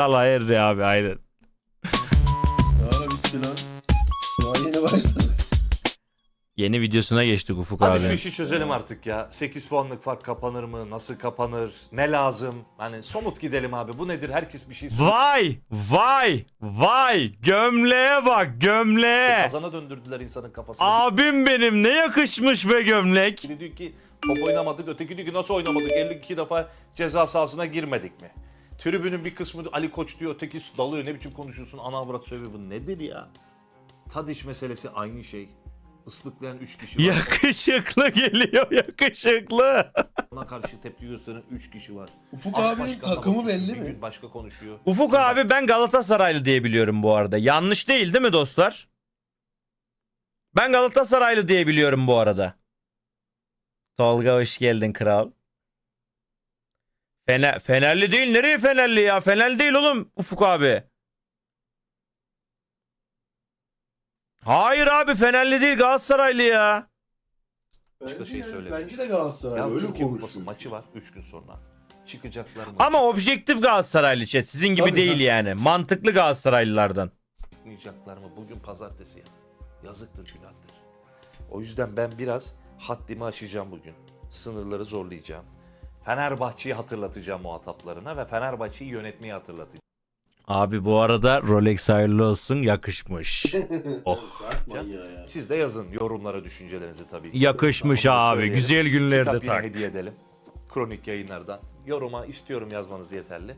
Allah Henry abi aynen. Ne ara bitti lan? Daha yeni başladı. Yeni videosuna geçtik Ufuk Hadi abi. şu işi çözelim artık ya. 8 puanlık fark kapanır mı? Nasıl kapanır? Ne lazım? Hani somut gidelim abi. Bu nedir? Herkes bir şey söylüyor. Vay vay vay gömleğe bak gömleğe. Kazana döndürdüler insanın kafasını. Abim benim ne yakışmış be gömlek. Biri diyor ki top oynamadık. Öteki diyor ki nasıl oynamadık? 52 defa ceza sahasına girmedik mi? Tribünün bir kısmı Ali Koç diyor. Öteki dalıyor. Ne biçim konuşuyorsun? Ana avrat söylüyor. Bu nedir ya? Tadiç meselesi aynı şey. Islıklayan 3 kişi var. Yakışıklı geliyor yakışıklı. Ona karşı tepki gösteren 3 kişi var. Ufuk As abinin takımı belli bir mi? gün başka konuşuyor. Ufuk abi ben Galatasaraylı diye biliyorum bu arada. Yanlış değil değil mi dostlar? Ben Galatasaraylı diye biliyorum bu arada. Tolga hoş geldin kral. Fener, Fenerli değil. Nereye Fenerli ya? Fenerli değil oğlum Ufuk abi. Hayır abi Fenerli değil Galatasaraylı ya. Başka şey Bence de- söyledi. Bence de Galatasaray Ya öyle Türkiye Kupası konuşuyor. maçı var 3 gün sonra. Çıkacaklar mı? Ama objektif Galatasaraylı chat. Sizin gibi Tabii, değil yani. Mantıklı Galatasaraylılardan. Çıkmayacaklar mı? Bugün pazartesi ya. Yazıktır günahtır. O yüzden ben biraz haddimi aşacağım bugün. Sınırları zorlayacağım. Fenerbahçe'yi hatırlatacağım muhataplarına ve Fenerbahçe'yi yönetmeyi hatırlatacağım. Abi bu arada Rolex hayırlı olsun yakışmış. Oh. Ya. Siz de yazın yorumlara düşüncelerinizi tabii. Yakışmış Onu abi. söyleyelim. Güzel günlerde tak. hediye edelim. Kronik yayınlardan. Yoruma istiyorum yazmanız yeterli.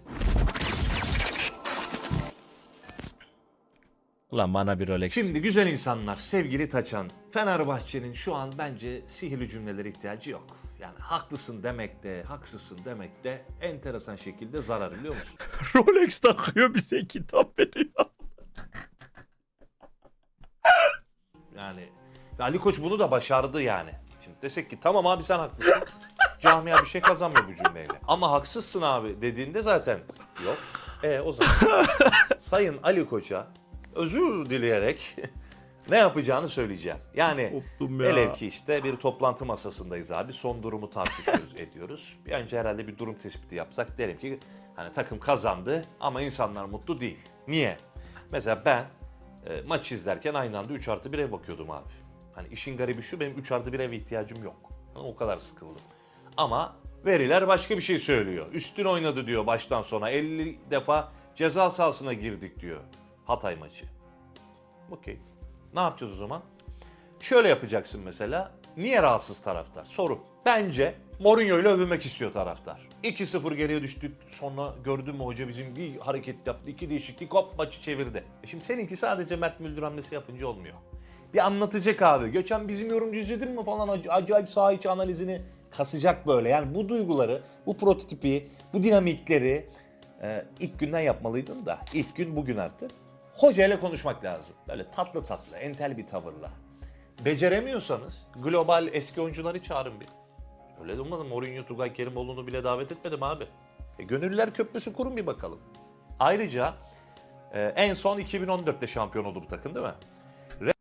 Ulan bana bir Rolex. Şimdi güzel insanlar, sevgili Taçan, Fenerbahçe'nin şu an bence sihirli cümlelere ihtiyacı yok. Yani haklısın demek de, haksızsın demek de enteresan şekilde zarar biliyor musun? Rolex takıyor bize kitap veriyor. Yani Ali Koç bunu da başardı yani. Şimdi desek ki tamam abi sen haklısın. Camia bir şey kazanmıyor bu cümleyle. Ama haksızsın abi dediğinde zaten yok. E o zaman Sayın Ali Koç'a özür dileyerek ne yapacağını söyleyeceğim. Yani ya. Ki işte bir toplantı masasındayız abi. Son durumu tartışıyoruz, ediyoruz. Bir önce herhalde bir durum tespiti yapsak derim ki hani takım kazandı ama insanlar mutlu değil. Niye? Mesela ben e, maç izlerken aynı anda 3 artı 1'e bakıyordum abi. Hani işin garibi şu benim 3 artı 1 eve ihtiyacım yok. Yani o kadar sıkıldım. Ama veriler başka bir şey söylüyor. Üstün oynadı diyor baştan sona. 50 defa ceza sahasına girdik diyor. Hatay maçı. Okey. Ne yapacağız o zaman? Şöyle yapacaksın mesela. Niye rahatsız taraftar? Soru. Bence Mourinho ile övünmek istiyor taraftar. 2-0 geriye düştük. Sonra gördün mü hoca bizim bir hareket yaptı. iki değişiklik hop maçı çevirdi. E şimdi seninki sadece Mert Müldür hamlesi yapınca olmuyor. Bir anlatacak abi. Geçen bizim yorumcu izledin mi falan ac- acayip saha içi analizini kasacak böyle. Yani bu duyguları, bu prototipi, bu dinamikleri e, ilk günden yapmalıydın da ilk gün bugün artık. Hoca ile konuşmak lazım. Böyle tatlı tatlı, entel bir tavırla. Beceremiyorsanız global eski oyuncuları çağırın bir. Öyle olmadı Mourinho, Tugay Kerimoğlu'nu bile davet etmedim abi. E, gönüllüler köprüsü kurun bir bakalım. Ayrıca e, en son 2014'te şampiyon oldu bu takım değil mi?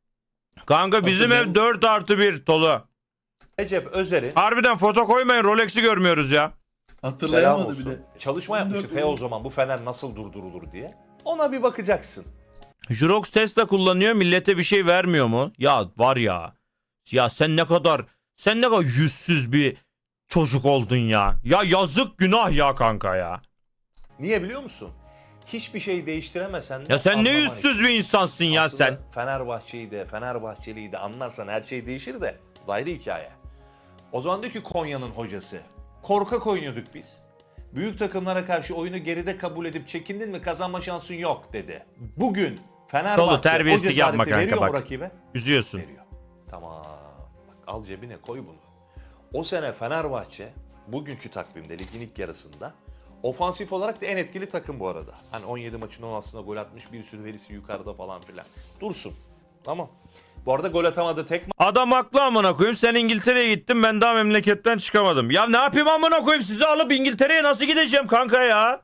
Kanka bizim ev 4 artı 1 tolu. Recep Özer'in Harbiden foto koymayın Rolex'i görmüyoruz ya. Hatırlayamadı bile. Çalışma yapmıştı 14 Teo o zaman bu Fener nasıl durdurulur diye. Ona bir bakacaksın. Jurox Tesla kullanıyor millete bir şey vermiyor mu? Ya var ya. Ya sen ne kadar sen ne kadar yüzsüz bir çocuk oldun ya. Ya yazık günah ya kanka ya. Niye biliyor musun? Hiçbir şey değiştiremesen de Ya sen ne anlaman yüzsüz için. bir insansın ya Aslında sen. Fenerbahçe'yi de, Fenerbahçeli'yi de anlarsan her şey değişir de. Bu ayrı hikaye. O zaman diyor ki Konya'nın hocası. Korkak oynuyorduk biz. Büyük takımlara karşı oyunu geride kabul edip çekindin mi kazanma şansın yok dedi. Bugün Fenerbahçe Dolu, terbiyesizlik yapma kanka bak. rakibe? Üzüyorsun. Veriyor. Tamam. Bak al cebine koy bunu. O sene Fenerbahçe bugünkü takvimde ligin ilk yarısında ofansif olarak da en etkili takım bu arada. Hani 17 maçın 16'sında gol atmış bir sürü verisi yukarıda falan filan. Dursun. Tamam. Bu arada gol atamadı tek Adam haklı amına koyayım. Sen İngiltere'ye gittin ben daha memleketten çıkamadım. Ya ne yapayım amına koyayım sizi alıp İngiltere'ye nasıl gideceğim kanka ya?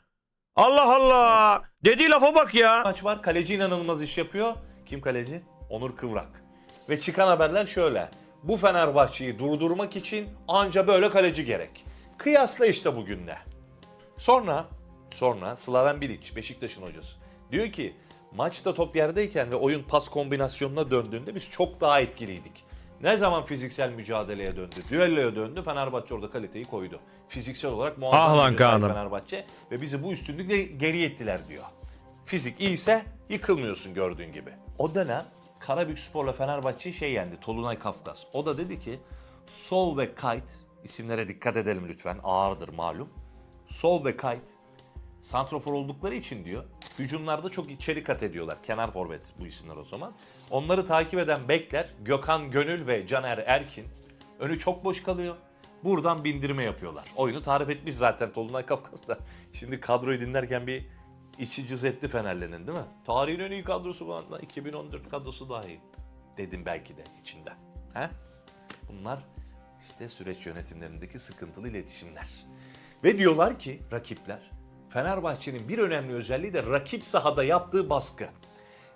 Allah Allah. Dediği lafa bak ya. maç var. Kaleci inanılmaz iş yapıyor. Kim kaleci? Onur Kıvrak. Ve çıkan haberler şöyle. Bu Fenerbahçe'yi durdurmak için anca böyle kaleci gerek. Kıyasla işte bugünle. Sonra Sonra Slaven Bilic, Beşiktaş'ın hocası. Diyor ki maçta top yerdeyken ve oyun pas kombinasyonuna döndüğünde biz çok daha etkiliydik. Ne zaman fiziksel mücadeleye döndü, düelloya döndü Fenerbahçe orada kaliteyi koydu. Fiziksel olarak muazzam Ah bir. Fenerbahçe ve bizi bu üstünlükle geri ettiler diyor. Fizik iyiyse yıkılmıyorsun gördüğün gibi. O dönem Karabükspor'la Fenerbahçe'yi şey yendi, Tolunay Kafkas. O da dedi ki Sol ve Kayt, isimlere dikkat edelim lütfen ağırdır malum. Sol ve Kayt santrofor oldukları için diyor hücumlarda çok içeri kat ediyorlar. Kenar forvet bu isimler o zaman. Onları takip eden bekler Gökhan Gönül ve Caner Erkin. Önü çok boş kalıyor. Buradan bindirme yapıyorlar. Oyunu tarif etmiş zaten Tolunay Kafkas da. Şimdi kadroyu dinlerken bir içi cız etti Fenerli'nin değil mi? Tarihin en iyi kadrosu var lan. 2014 kadrosu daha iyi. Dedim belki de içinden. He? Bunlar işte süreç yönetimlerindeki sıkıntılı iletişimler. Ve diyorlar ki rakipler Fenerbahçe'nin bir önemli özelliği de rakip sahada yaptığı baskı.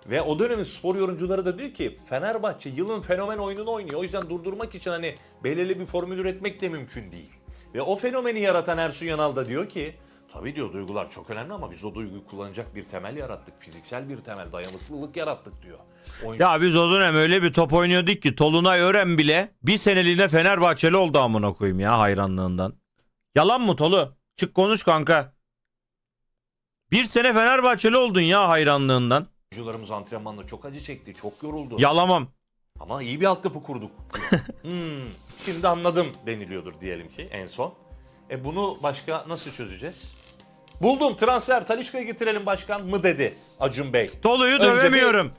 Ve o dönemin spor yorumcuları da diyor ki Fenerbahçe yılın fenomen oyununu oynuyor. O yüzden durdurmak için hani belirli bir formül üretmek de mümkün değil. Ve o fenomeni yaratan Ersun Yanal da diyor ki tabii diyor duygular çok önemli ama biz o duyguyu kullanacak bir temel yarattık. Fiziksel bir temel, dayanıklılık yarattık diyor. Oyun- Ya biz o dönem öyle bir top oynuyorduk ki Tolunay Ören bile bir seneliğine Fenerbahçeli oldu amına koyayım ya hayranlığından. Yalan mı Tolu? Çık konuş kanka. Bir sene Fenerbahçeli oldun ya hayranlığından. Oyuncularımız antrenmanda çok acı çekti, çok yoruldu. Yalamam. Ama iyi bir altyapı kurduk. Hmm, şimdi anladım deniliyordur diyelim ki en son. E bunu başka nasıl çözeceğiz? Buldum transfer Talişka'yı getirelim başkan mı dedi Acun Bey. Tolu'yu Önce bir- dövemiyorum.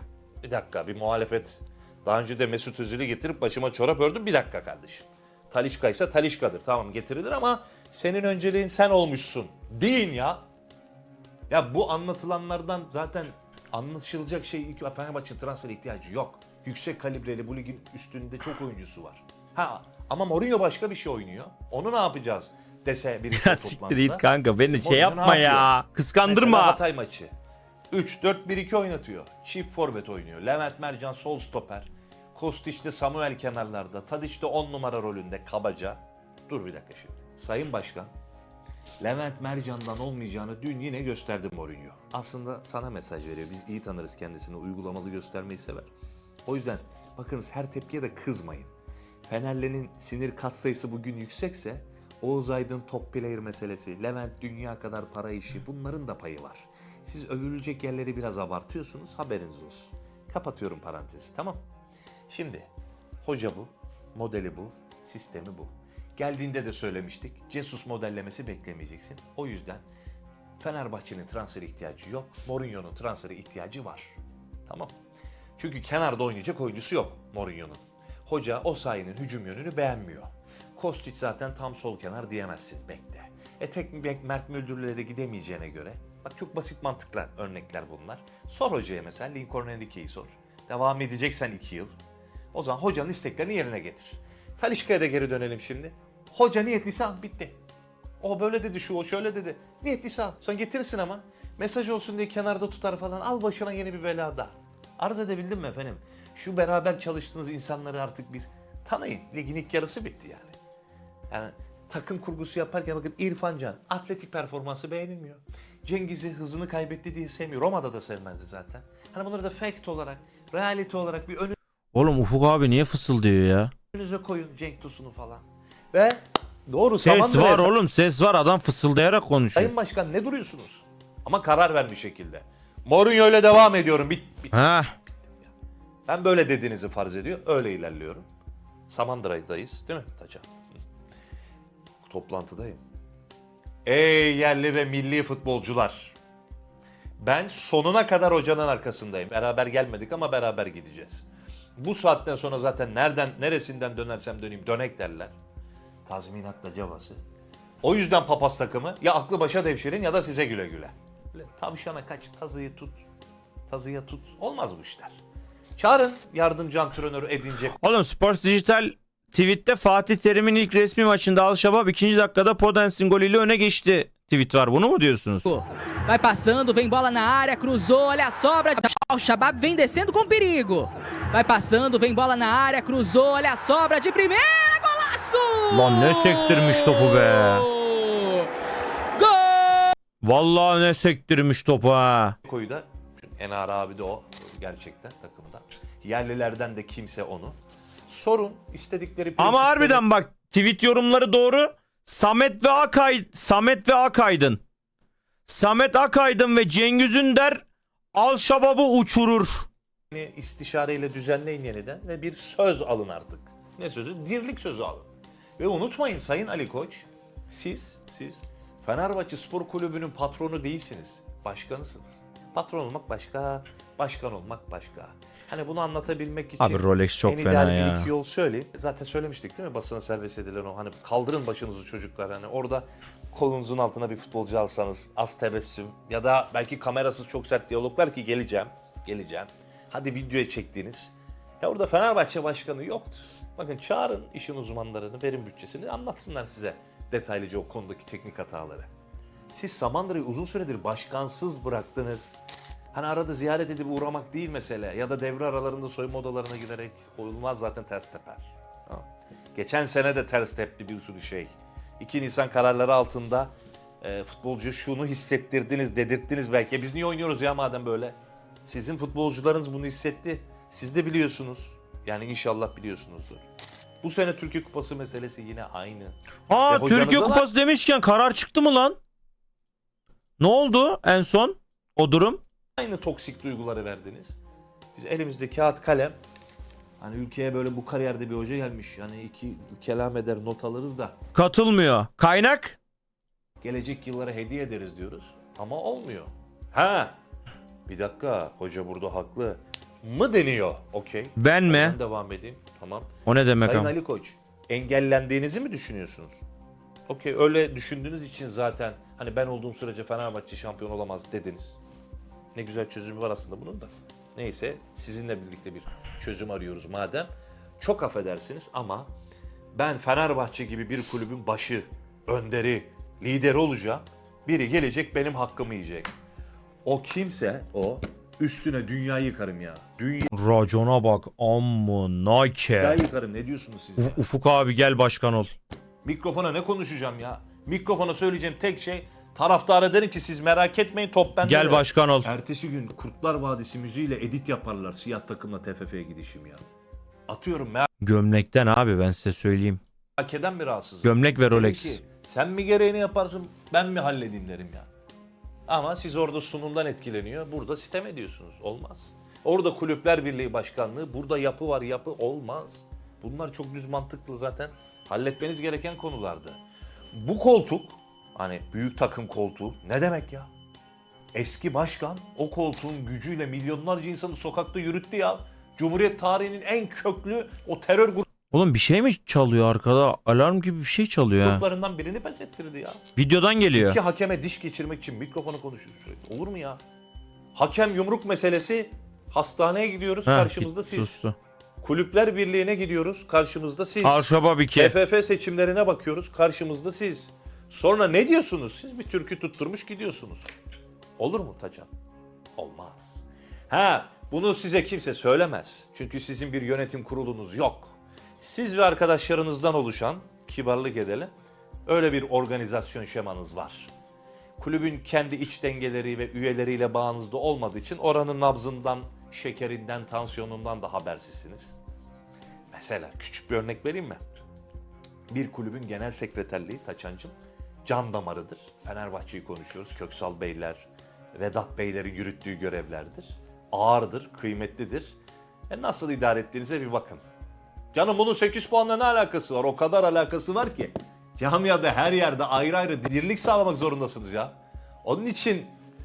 Bir dakika bir muhalefet. Daha önce de Mesut Özil'i getirip başıma çorap ördüm. Bir dakika kardeşim. Talişka ise Talişka'dır. Tamam getirilir ama senin önceliğin sen olmuşsun. Deyin ya. Ya bu anlatılanlardan zaten anlaşılacak şey ilk Fenerbahçe'nin transfer ihtiyacı yok. Yüksek kalibreli bu ligin üstünde çok oyuncusu var. Ha ama Mourinho başka bir şey oynuyor. Onu ne yapacağız dese birisi o siktir toplantıda. git kanka beni şey Mourinho ne yapma ya. yapıyor? Mesela Kıskandırma. Hatay maçı. 3-4-1-2 oynatıyor. Çift forvet oynuyor. Levent Mercan sol stoper. Kostiç de Samuel kenarlarda. Tadiç de 10 numara rolünde kabaca. Dur bir dakika şimdi. Sayın Başkan, Levent Mercan'dan olmayacağını dün yine gösterdi Mourinho. Aslında sana mesaj veriyor. Biz iyi tanırız kendisini. Uygulamalı göstermeyi sever. O yüzden bakınız her tepkiye de kızmayın. Fenerli'nin sinir katsayısı bugün yüksekse Oğuz Aydın top player meselesi, Levent dünya kadar para işi bunların da payı var. Siz övülecek yerleri biraz abartıyorsunuz haberiniz olsun. Kapatıyorum parantezi tamam. Şimdi hoca bu, modeli bu, sistemi bu. Geldiğinde de söylemiştik. Jesus modellemesi beklemeyeceksin. O yüzden Fenerbahçe'nin transfer ihtiyacı yok. Mourinho'nun transferi ihtiyacı var. Tamam. Çünkü kenarda oynayacak oyuncusu yok Mourinho'nun. Hoca o sahanın hücum yönünü beğenmiyor. Kostić zaten tam sol kenar diyemezsin bekle. E tek bek Mert Müldür'le de gidemeyeceğine göre. Bak çok basit mantıklar, örnekler bunlar. Sor hocaya mesela Lincoln Enrique'yi sor. Devam edeceksen 2 yıl. O zaman hocanın isteklerini yerine getir. Talişka'ya da geri dönelim şimdi. Hoca niyetliyse al bitti. O böyle dedi şu o şöyle dedi. Niyetliyse al. Sonra getirirsin ama. Mesaj olsun diye kenarda tutar falan. Al başına yeni bir bela daha. Arz edebildim mi efendim? Şu beraber çalıştığınız insanları artık bir tanıyın. Ligin ilk yarısı bitti yani. Yani takım kurgusu yaparken bakın İrfan Can atletik performansı beğenilmiyor. Cengiz'i hızını kaybetti diye sevmiyor. Roma'da da sevmezdi zaten. Hani bunları da fact olarak, reality olarak bir Oğlum Ufuk abi niye fısıldıyor ya? önünüze koyun Cenk Tosun'u falan. Ve doğru Ses Samandıra'ya- var oğlum ses var adam fısıldayarak konuşuyor. Sayın Başkan ne duruyorsunuz? Ama karar vermiş şekilde. Mourinho ile devam ediyorum. Bit, bit. Ha. Ben böyle dediğinizi farz ediyor. Öyle ilerliyorum. Samandıra'dayız değil mi Taca? Toplantıdayım. Ey yerli ve milli futbolcular. Ben sonuna kadar hocanın arkasındayım. Beraber gelmedik ama beraber gideceğiz. Bu saatten sonra zaten nereden neresinden dönersem döneyim dönek derler. Tazminatla cevası. O yüzden papaz takımı ya aklı başa devşirin ya da size güle güle. Böyle tavşana kaç, tazıyı tut, tazıya tut. Olmaz bu işler. Çağırın yardımcı antrenörü edinecek Oğlum Sports Dijital tweette Fatih Terim'in ilk resmi maçında Al-Şabab ikinci dakikada Podens'in golüyle öne geçti. Tweet var bunu mu diyorsunuz? Vai passando, vem bola na área, cruzou, olha a sobra. O Shabab vem descendo com perigo. Vai passando, vem bola na área, cruzou, olha a sobra de primeira, Lan ne sektirmiş topu be. Gol! Vallahi ne sektirmiş topu ha. Koyu da çünkü Enar abi de o gerçekten takımda. Yerlilerden de kimse onu. Sorun istedikleri Ama harbiden bak tweet yorumları doğru. Samet ve Akay Samet ve Akaydın. Samet Akaydın ve Cengiz Ünder Al Şabab'ı uçurur. istişareyle düzenleyin yeniden ve bir söz alın artık. Ne sözü? Dirlik sözü alın. Ve unutmayın Sayın Ali Koç, siz, siz Fenerbahçe Spor Kulübü'nün patronu değilsiniz, başkanısınız. Patron olmak başka, başkan olmak başka. Hani bunu anlatabilmek için Abi Rolex çok en fena ideal ya. bir iki yol söyleyeyim. Zaten söylemiştik değil mi basına serbest edilen o hani kaldırın başınızı çocuklar hani orada kolunuzun altına bir futbolcu alsanız az tebessüm ya da belki kamerasız çok sert diyaloglar ki geleceğim, geleceğim. Hadi videoya çektiğiniz. Ya orada Fenerbahçe başkanı yoktu. Bakın çağırın işin uzmanlarını, verin bütçesini anlatsınlar size detaylıca o konudaki teknik hataları. Siz Samandıra'yı uzun süredir başkansız bıraktınız. Hani arada ziyaret edip uğramak değil mesele. Ya da devre aralarında soyunma odalarına giderek olmaz zaten ters teper. Tamam. Geçen sene de ters tepti bir sürü şey. 2 Nisan kararları altında e, futbolcu şunu hissettirdiniz, dedirttiniz belki. Biz niye oynuyoruz ya madem böyle? Sizin futbolcularınız bunu hissetti. Siz de biliyorsunuz. Yani inşallah biliyorsunuzdur. Bu sene Türkiye Kupası meselesi yine aynı. Aa Ve hocanıza Türkiye da- Kupası demişken karar çıktı mı lan? Ne oldu en son o durum? Aynı toksik duyguları verdiniz. Biz elimizde kağıt kalem hani ülkeye böyle bu kariyerde bir hoca gelmiş. Yani iki kelam eder not alırız da Katılmıyor. Kaynak? gelecek yıllara hediye ederiz diyoruz. Ama olmuyor. Ha bir dakika hoca burada haklı mı deniyor? Okey. Ben mi? Ben devam edeyim. Tamam. O ne demek Sayın ama? Ali Koç engellendiğinizi mi düşünüyorsunuz? Okey öyle düşündüğünüz için zaten hani ben olduğum sürece Fenerbahçe şampiyon olamaz dediniz. Ne güzel çözümü var aslında bunun da. Neyse sizinle birlikte bir çözüm arıyoruz madem. Çok affedersiniz ama ben Fenerbahçe gibi bir kulübün başı, önderi, lideri olacağım. Biri gelecek benim hakkımı yiyecek. O kimse o üstüne dünyayı yıkarım ya. Dünyayı Racona bak amına ke. yıkarım ne diyorsunuz siz ya? Uf- Ufuk abi gel başkan ol. Mikrofona ne konuşacağım ya? Mikrofona söyleyeceğim tek şey taraftara derim ki siz merak etmeyin top bende. Gel başkan ol. Ertesi gün Kurtlar Vadisi müziğiyle edit yaparlar siyah takımla TFF'ye gidişim ya. Atıyorum merak Gömlekten abi ben size söyleyeyim. eden bir rahatsızım. Gömlek ve Derim Rolex. ki, sen mi gereğini yaparsın ben mi halledeyim derim ya. Ama siz orada sunumdan etkileniyor. Burada sistem ediyorsunuz. Olmaz. Orada Kulüpler Birliği Başkanlığı. Burada yapı var yapı. Olmaz. Bunlar çok düz mantıklı zaten. Halletmeniz gereken konulardı. Bu koltuk hani büyük takım koltuğu ne demek ya? Eski başkan o koltuğun gücüyle milyonlarca insanı sokakta yürüttü ya. Cumhuriyet tarihinin en köklü o terör Oğlum bir şey mi çalıyor arkada? Alarm gibi bir şey çalıyor ha. gruplarından birini pes ettirdi ya. Videodan geliyor. İki hakeme diş geçirmek için mikrofonu konuşuyor sürekli. Olur mu ya? Hakem yumruk meselesi hastaneye gidiyoruz Heh, karşımızda git, siz. sustu. Kulüpler Birliği'ne gidiyoruz karşımızda siz. Arşabab 2. TFF seçimlerine bakıyoruz karşımızda siz. Sonra ne diyorsunuz? Siz bir türkü tutturmuş gidiyorsunuz. Olur mu Tacan? Olmaz. Ha, bunu size kimse söylemez. Çünkü sizin bir yönetim kurulunuz yok. Siz ve arkadaşlarınızdan oluşan, kibarlık edelim, öyle bir organizasyon şemanız var. Kulübün kendi iç dengeleri ve üyeleriyle bağınızda olmadığı için oranın nabzından, şekerinden, tansiyonundan da habersizsiniz. Mesela küçük bir örnek vereyim mi? Bir kulübün genel sekreterliği Taçancım can damarıdır. Fenerbahçe'yi konuşuyoruz. Köksal Beyler, Vedat Beylerin yürüttüğü görevlerdir. Ağırdır, kıymetlidir. E nasıl idare ettiğinize bir bakın. Canım bunun 8 puanla ne alakası var? O kadar alakası var ki. Camiada her yerde ayrı ayrı dirlik sağlamak zorundasınız ya. Onun için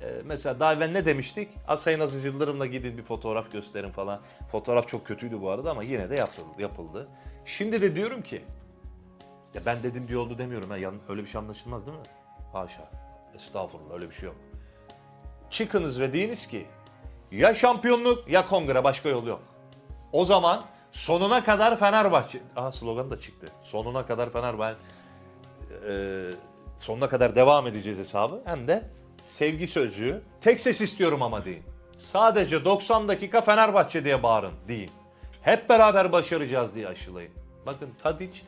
e, mesela daha evvel ne demiştik? Sayın Aziz Yıldırım'la gidin bir fotoğraf gösterin falan. Fotoğraf çok kötüydü bu arada ama yine de yapıldı. yapıldı. Şimdi de diyorum ki ya ben dedim diye oldu demiyorum. Yan- Öyle bir şey anlaşılmaz değil mi? Haşa. Estağfurullah öyle bir şey yok. Çıkınız ve deyiniz ki ya şampiyonluk ya kongre başka yol yok. O zaman sonuna kadar Fenerbahçe. Aha slogan da çıktı. Sonuna kadar Fenerbahçe. Ee, sonuna kadar devam edeceğiz hesabı. Hem de sevgi sözcüğü. Tek ses istiyorum ama deyin. Sadece 90 dakika Fenerbahçe diye bağırın deyin. Hep beraber başaracağız diye aşılayın. Bakın Tadic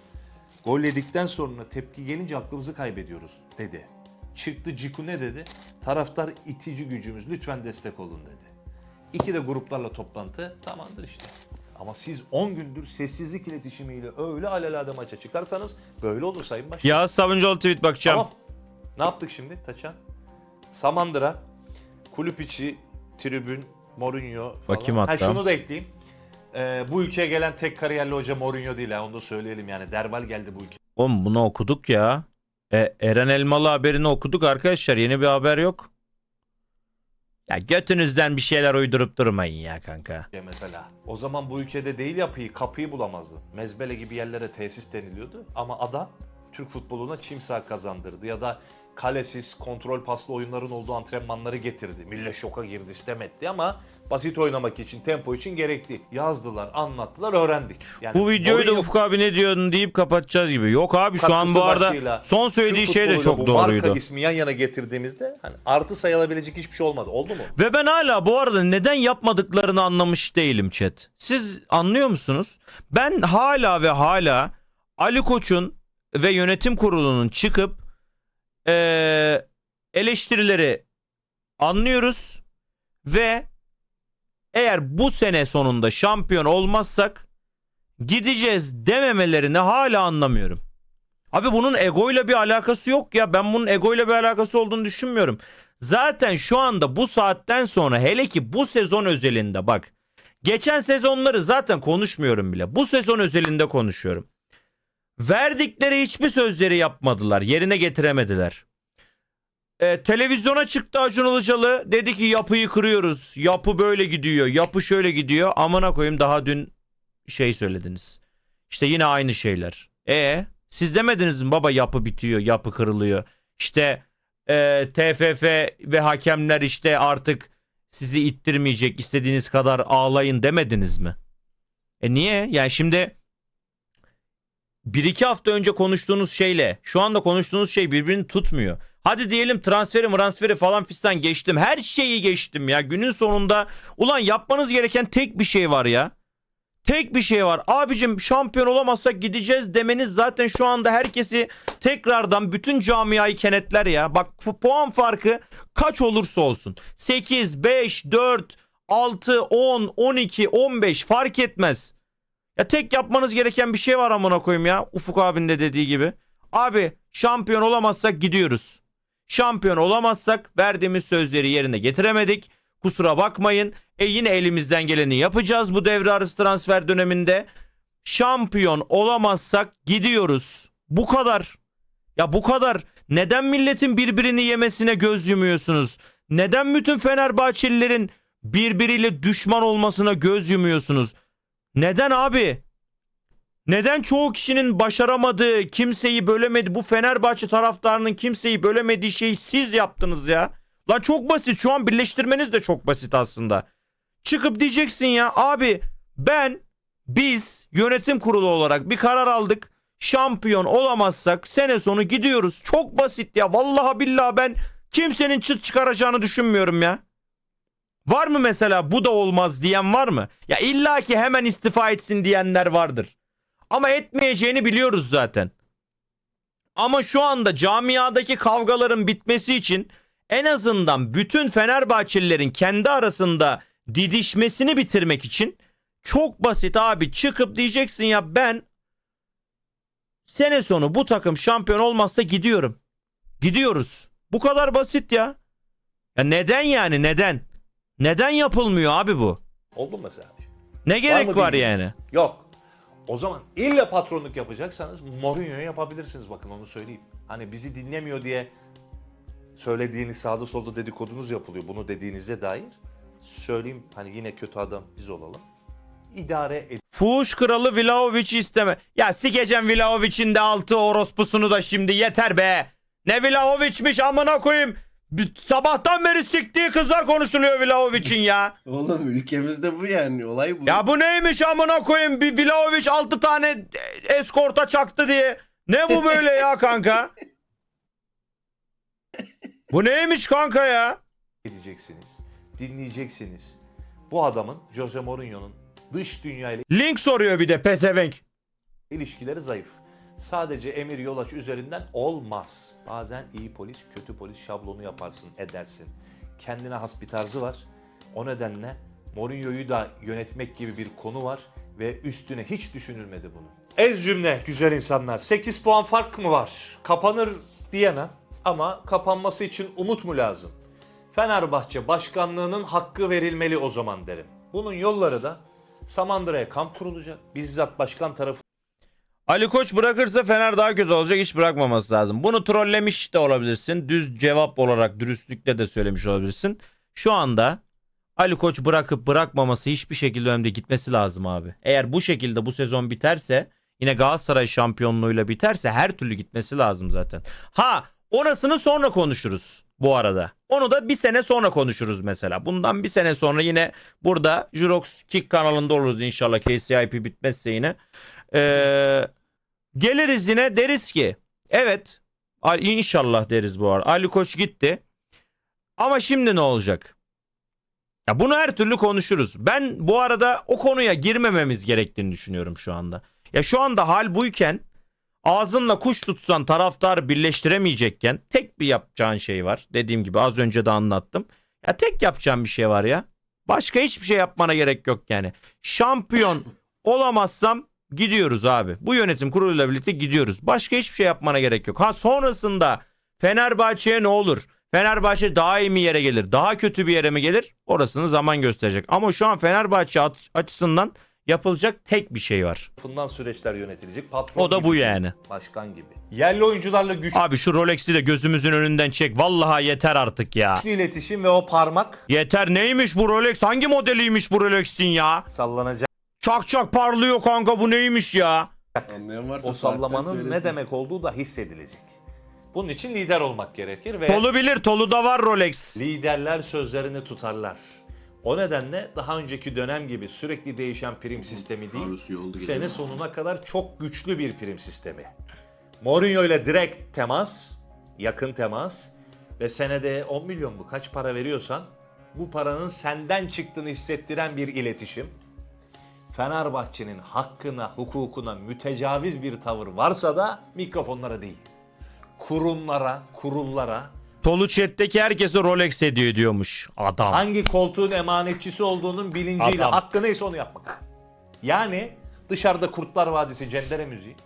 gol yedikten sonra tepki gelince aklımızı kaybediyoruz dedi. Çıktı Ciku ne dedi? Taraftar itici gücümüz lütfen destek olun dedi. İki de gruplarla toplantı tamamdır işte. Ama siz 10 gündür sessizlik iletişimiyle öyle alelade maça çıkarsanız böyle olur Sayın Başkan. Yağız Sabuncuoğlu tweet bakacağım. Tamam. Ne yaptık şimdi Taçan? Samandıra, kulüp içi, tribün, Mourinho falan. Bakayım hatta. Ha, şunu da ekleyeyim. Ee, bu ülkeye gelen tek kariyerli hoca Mourinho değil ha onu da söyleyelim yani. Derval geldi bu ülkeye. Oğlum bunu okuduk ya. E, Eren Elmalı haberini okuduk arkadaşlar. Yeni bir haber yok. Ya götünüzden bir şeyler uydurup durmayın ya kanka. mesela. O zaman bu ülkede değil yapıyı, kapıyı bulamazdın. Mezbele gibi yerlere tesis deniliyordu. Ama adam Türk futboluna çim saha kazandırdı. Ya da kalesiz, kontrol paslı oyunların olduğu antrenmanları getirdi. Millet şoka girdi, istemetti ama basit oynamak için, tempo için gerekli. Yazdılar, anlattılar, öğrendik. Yani Bu videoyu da Ufuk abi ne diyordun deyip kapatacağız gibi. Yok abi şu an bu arada başıyla son söylediği şey de çok bu doğruydu. Marka ismi yan yana getirdiğimizde hani artı sayılabilecek hiçbir şey olmadı. Oldu mu? Ve ben hala bu arada neden yapmadıklarını anlamış değilim chat. Siz anlıyor musunuz? Ben hala ve hala Ali Koç'un ve yönetim kurulunun çıkıp eee, eleştirileri anlıyoruz ve eğer bu sene sonunda şampiyon olmazsak gideceğiz dememelerini hala anlamıyorum. Abi bunun egoyla bir alakası yok ya. Ben bunun egoyla bir alakası olduğunu düşünmüyorum. Zaten şu anda bu saatten sonra hele ki bu sezon özelinde bak. Geçen sezonları zaten konuşmuyorum bile. Bu sezon özelinde konuşuyorum. Verdikleri hiçbir sözleri yapmadılar. Yerine getiremediler. Ee, televizyona çıktı Acun Ilıcalı. Dedi ki yapıyı kırıyoruz. Yapı böyle gidiyor. Yapı şöyle gidiyor. Amına koyayım daha dün şey söylediniz. İşte yine aynı şeyler. E siz demediniz mi baba yapı bitiyor, yapı kırılıyor. İşte e, TFF ve hakemler işte artık sizi ittirmeyecek, istediğiniz kadar ağlayın demediniz mi? E niye? Yani şimdi bir iki hafta önce konuştuğunuz şeyle şu anda konuştuğunuz şey birbirini tutmuyor. Hadi diyelim transferi transferi falan fistan geçtim. Her şeyi geçtim ya. Günün sonunda ulan yapmanız gereken tek bir şey var ya. Tek bir şey var. Abicim şampiyon olamazsak gideceğiz demeniz zaten şu anda herkesi tekrardan bütün camiayı kenetler ya. Bak pu- puan farkı kaç olursa olsun. 8, 5, 4, 6, 10, 12, 15 fark etmez. Ya tek yapmanız gereken bir şey var amına koyayım ya. Ufuk abinin de dediği gibi. Abi şampiyon olamazsak gidiyoruz. Şampiyon olamazsak verdiğimiz sözleri yerine getiremedik. Kusura bakmayın. E yine elimizden geleni yapacağız bu devre arası transfer döneminde. Şampiyon olamazsak gidiyoruz. Bu kadar. Ya bu kadar. Neden milletin birbirini yemesine göz yumuyorsunuz? Neden bütün Fenerbahçelilerin birbiriyle düşman olmasına göz yumuyorsunuz? Neden abi? Neden çoğu kişinin başaramadığı, kimseyi bölemedi, bu Fenerbahçe taraftarının kimseyi bölemediği şeyi siz yaptınız ya? Lan çok basit. Şu an birleştirmeniz de çok basit aslında. Çıkıp diyeceksin ya abi ben biz yönetim kurulu olarak bir karar aldık. Şampiyon olamazsak sene sonu gidiyoruz. Çok basit ya. Vallahi billahi ben kimsenin çıt çıkaracağını düşünmüyorum ya. Var mı mesela bu da olmaz diyen var mı? Ya illa ki hemen istifa etsin diyenler vardır. Ama etmeyeceğini biliyoruz zaten. Ama şu anda camiadaki kavgaların bitmesi için en azından bütün Fenerbahçelilerin kendi arasında didişmesini bitirmek için çok basit abi çıkıp diyeceksin ya ben sene sonu bu takım şampiyon olmazsa gidiyorum. Gidiyoruz. Bu kadar basit ya. Ya neden yani neden? Neden yapılmıyor abi bu? Oldu mu mesela? Ne gerek var, bildiğiniz? yani? Yok. O zaman illa patronluk yapacaksanız Mourinho'yu yapabilirsiniz bakın onu söyleyeyim. Hani bizi dinlemiyor diye söylediğiniz sağda solda dedikodunuz yapılıyor bunu dediğinize dair. Söyleyeyim hani yine kötü adam biz olalım. İdare Fuhuş kralı Vlahovic'i isteme. Ya sikeceğim Vlahovic'in de altı orospusunu da şimdi yeter be. Ne Vlahovic'miş amına koyayım. Bir- Sabahtan beri siktiği kızlar konuşuluyor Vlahovic'in ya. Oğlum ülkemizde bu yani olay bu. Ya bu neymiş amına koyayım? Bir Vlahovic 6 tane eskorta çaktı diye. Ne bu böyle ya kanka? Bu neymiş kanka ya? edeceksiniz, dinleyeceksiniz. Bu adamın Jose Mourinho'nun dış dünya ile Link soruyor bir de pezevenk. ilişkileri zayıf. Sadece emir yolaç üzerinden olmaz. Bazen iyi polis, kötü polis şablonu yaparsın, edersin. Kendine has bir tarzı var. O nedenle Mourinho'yu da yönetmek gibi bir konu var ve üstüne hiç düşünülmedi bunun. Ez cümle güzel insanlar. 8 puan fark mı var? Kapanır diyemem ama kapanması için umut mu lazım? Fenerbahçe başkanlığının hakkı verilmeli o zaman derim. Bunun yolları da Samandıra'ya kamp kurulacak. Bizzat başkan tarafı Ali Koç bırakırsa Fener daha kötü olacak. Hiç bırakmaması lazım. Bunu trollemiş de olabilirsin. Düz cevap olarak dürüstlükle de söylemiş olabilirsin. Şu anda Ali Koç bırakıp bırakmaması hiçbir şekilde önde gitmesi lazım abi. Eğer bu şekilde bu sezon biterse yine Galatasaray şampiyonluğuyla biterse her türlü gitmesi lazım zaten. Ha orasını sonra konuşuruz bu arada. Onu da bir sene sonra konuşuruz mesela. Bundan bir sene sonra yine burada Jurox Kick kanalında oluruz inşallah KCIP bitmezse yine. Ee, geliriz yine deriz ki evet inşallah deriz bu arada. Ali Koç gitti. Ama şimdi ne olacak? Ya bunu her türlü konuşuruz. Ben bu arada o konuya girmememiz gerektiğini düşünüyorum şu anda. Ya şu anda hal buyken ağzınla kuş tutsan taraftar birleştiremeyecekken tek bir yapacağın şey var. Dediğim gibi az önce de anlattım. Ya tek yapacağın bir şey var ya. Başka hiçbir şey yapmana gerek yok yani. Şampiyon olamazsam gidiyoruz abi. Bu yönetim kuruluyla birlikte gidiyoruz. Başka hiçbir şey yapmana gerek yok. Ha sonrasında Fenerbahçe'ye ne olur? Fenerbahçe daha iyi mi yere gelir? Daha kötü bir yere mi gelir? Orasını zaman gösterecek. Ama şu an Fenerbahçe açısından yapılacak tek bir şey var. tarafından süreçler yönetilecek. Patron O da gibi bu yani. Başkan gibi. Yerli oyuncularla güçlü Abi şu Rolex'i de gözümüzün önünden çek. Vallahi yeter artık ya. iletişim ve o parmak Yeter neymiş bu Rolex? Hangi modeliymiş bu Rolex'in ya? sallanacak. Çak çak parlıyor kanka bu neymiş ya? Anlayan varsa O sallamanın ne demek olduğu da hissedilecek. Bunun için lider olmak gerekir ve Tolu bilir tolu da var Rolex. liderler sözlerini tutarlar. O nedenle daha önceki dönem gibi sürekli değişen prim sistemi değil, yoldu sene geliyor. sonuna kadar çok güçlü bir prim sistemi. Mourinho ile direkt temas, yakın temas ve senede 10 milyon mu kaç para veriyorsan bu paranın senden çıktığını hissettiren bir iletişim. Fenerbahçe'nin hakkına, hukukuna mütecaviz bir tavır varsa da mikrofonlara değil. Kurumlara, kurullara, Tolu chat'teki herkese Rolex hediye ediyormuş. Adam. hangi koltuğun emanetçisi olduğunun bilinciyle Adam. hakkı neyse onu yapmak. Yani dışarıda Kurtlar Vadisi Cendere müziği.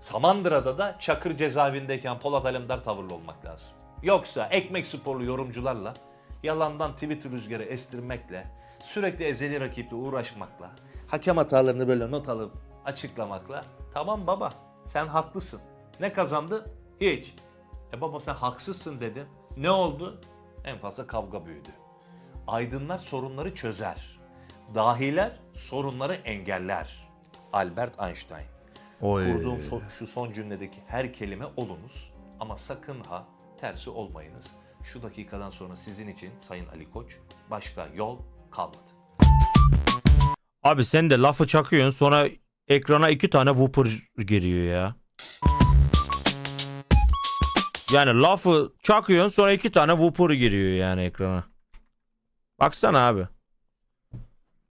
Samandıra'da da Çakır cezaevindeyken Polat Alemdar tavırlı olmak lazım. Yoksa ekmek sporlu yorumcularla yalandan Twitter rüzgarı estirmekle sürekli ezeli rakiple uğraşmakla hakem hatalarını böyle not alıp açıklamakla tamam baba sen haklısın. Ne kazandı? Hiç. E baba sen haksızsın dedim. Ne oldu? En fazla kavga büyüdü. Aydınlar sorunları çözer. Dahiler sorunları engeller. Albert Einstein. Oy. Kurduğum son- şu son cümledeki her kelime olunuz ama sakın ha tersi olmayınız. Şu dakikadan sonra sizin için Sayın Ali Koç başka yol kalmadı. Abi sen de lafı çakıyorsun sonra ekrana iki tane Whopper giriyor ya. Yani lafı çakıyorsun sonra iki tane Whopper giriyor yani ekrana. Baksana abi.